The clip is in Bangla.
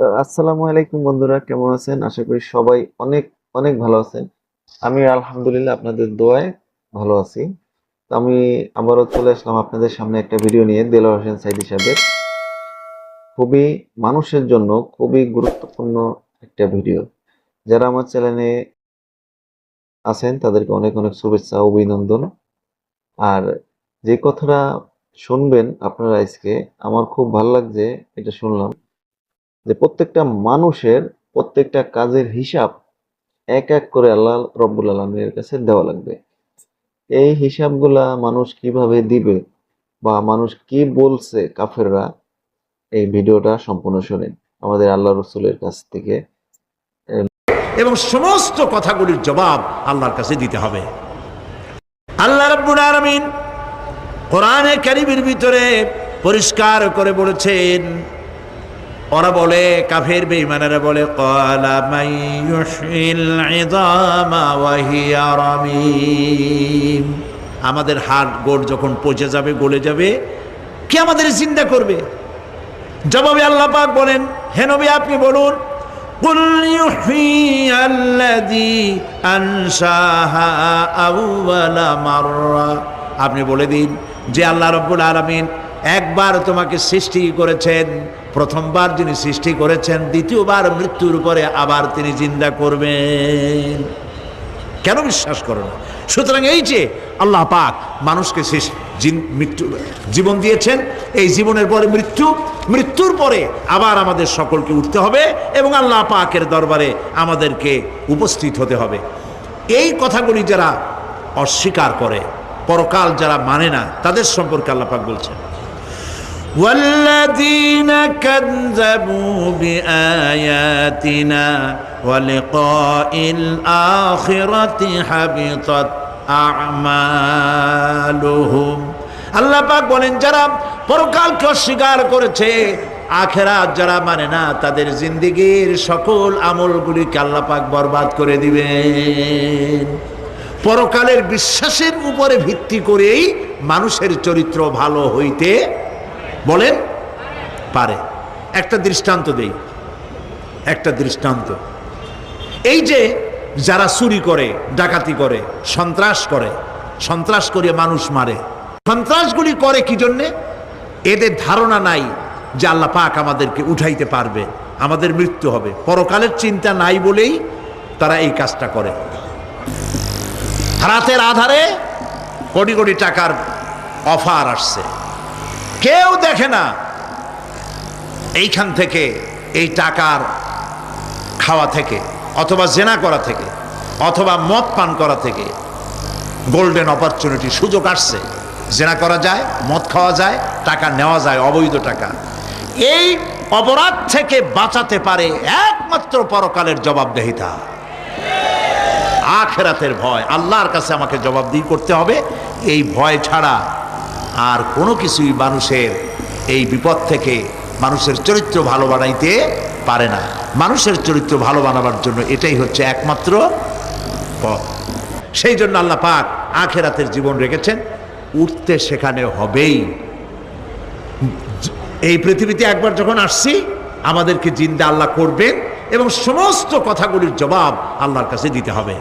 আসসালামু আলাইকুম বন্ধুরা, কেমন আছেন? আশা করি সবাই অনেক অনেক ভালো আছেন। আমি আলহামদুলিল্লাহ আপনাদের দোয়ায় ভালো আছি। তো আমি আবারও চলে আসলাম আপনাদের সামনে একটা ভিডিও নিয়ে, দেলোয়ার হোসেন সাইদ হিসাবে খুবই মানুষের জন্য খুবই গুরুত্বপূর্ণ একটা ভিডিও। যারা আমার চ্যানেলে আছেন, তাদেরকে অনেক অনেক শুভেচ্ছা, অভিনন্দন। আর যে কথাটা শুনবেন আপনারা আজকে, আমার খুব ভালো লাগছে এটা শুনলাম। যে প্রত্যেকটা মানুষের প্রত্যেকটা কাজের হিসাব এক এক করে আল্লাহ রব্বুল আলমীর কাছে দেওয়া লাগবে। এই হিসাবগুলা মানুষ কীভাবে দিবে বা মানুষ কি বলছে কাফেররা, এই ভিডিওটা সম্পূর্ণ শুনেন। আমাদের আল্লাহ রসুলের কাছ থেকে এবং সমস্ত কথাগুলির জবাব আল্লাহর কাছে দিতে হবে। আল্লাহ রাব্বুল আলামিন কোরআনে কারিমের ভিতরে পরিষ্কার করে বলেছেন ওরা বলে কাফের বেঈমানেরা বলে ক্বালা মাইয়ুশিল ইযামা ওয়া হিয়া রামীম আমাদের হাড় গোড় যখন পচে যাবে গলে যাবে কে আমাদের চিন্তা করবে জবাবে আল্লাহ পাক বলেন হে নবী আপনি বলুন قل يحيي الذي أنشاها أول مرة আপনি বলে দিন যে আল্লাহ রব্বুল আলমিন একবার তোমাকে সৃষ্টি করেছেন প্রথমবার যিনি সৃষ্টি করেছেন, দ্বিতীয়বার মৃত্যুর পরে আবার তিনি জিন্দা করবেন। কেন বিশ্বাস করো না? সুতরাং এই যে আল্লাহ পাক মানুষকে শেষ মৃত্যু, জীবন দিয়েছেন, এই জীবনের পরে মৃত্যু, মৃত্যুর পরে আবার আমাদের সকলকে উঠতে হবে এবং আল্লাহ পাকের দরবারে আমাদেরকে উপস্থিত হতে হবে। এই কথাগুলি যারা অস্বীকার করে, পরকাল যারা মানে না, তাদের সম্পর্কে আল্লাহ পাক বলছেন। والذين كذبوا بآياتنا ولقاء الآخرة حبطت أعمالهم আল্লাহ পাক বলেন যারা পরকালকে অস্বীকার করেছে আখেরাত যারা মানে না তাদের জিন্দিগির সকল আমলগুলিকে আল্লাহ পাক বরবাদ করে দিবেন পরকালের বিশ্বাসের উপরে ভিত্তি করেই মানুষের চরিত্র ভালো হইতে বলেন, পারে। একটা দৃষ্টান্ত দেই। একটা দৃষ্টান্ত। এই যে যারা চুরি করে, ডাকাতি করে, সন্ত্রাস করে সন্ত্রাস করে মানুষ মারে, সন্ত্রাসগুলি করে কি জন্যে? এদের ধারণা নাই যে আল্লাহ পাক আমাদেরকে উঠাইতে পারবে, আমাদের মৃত্যু হবে। পরকালের চিন্তা নাই বলেই তারা এই কাজটা করে। রাতের আধারে কোটি কোটি টাকার অফার আসছে। কেউ দেখে না এইখান থেকে, এই টাকার খাওয়া থেকে, অথবা জেনা করা থেকে, অথবা মদ পান করা থেকে গোল্ডেন অপরচুনিটি সুযোগ আসছে। জেনা করা যায়, মদ খাওয়া যায়, টাকা নেওয়া যায়, অবৈধ টাকা। এই অপরাধ থেকে বাঁচাতে পারে একমাত্র পরকালের জবাবদেহিতা। আখেরাতের ভয়, আল্লাহর কাছে আমাকে জবাবদিহি করতে হবে। এই ভয় ছাড়া আর কোনো কিছুই মানুষের এই বিপদ থেকে মানুষের চরিত্র ভালো বানাইতে পারে না। মানুষের চরিত্র ভালো বানাবার জন্য এটাই হচ্ছে একমাত্র পথ। সেই জন্য আল্লাহ পাক আখেরাতের জীবন রেখেছেন। উঠতে সেখানে হবেই। এই পৃথিবীতে একবার যখন আসছি, আমাদেরকে জিন্দা আল্লাহ করবেন এবং সমস্ত কথাগুলির জবাব আল্লাহর কাছে দিতে হবে।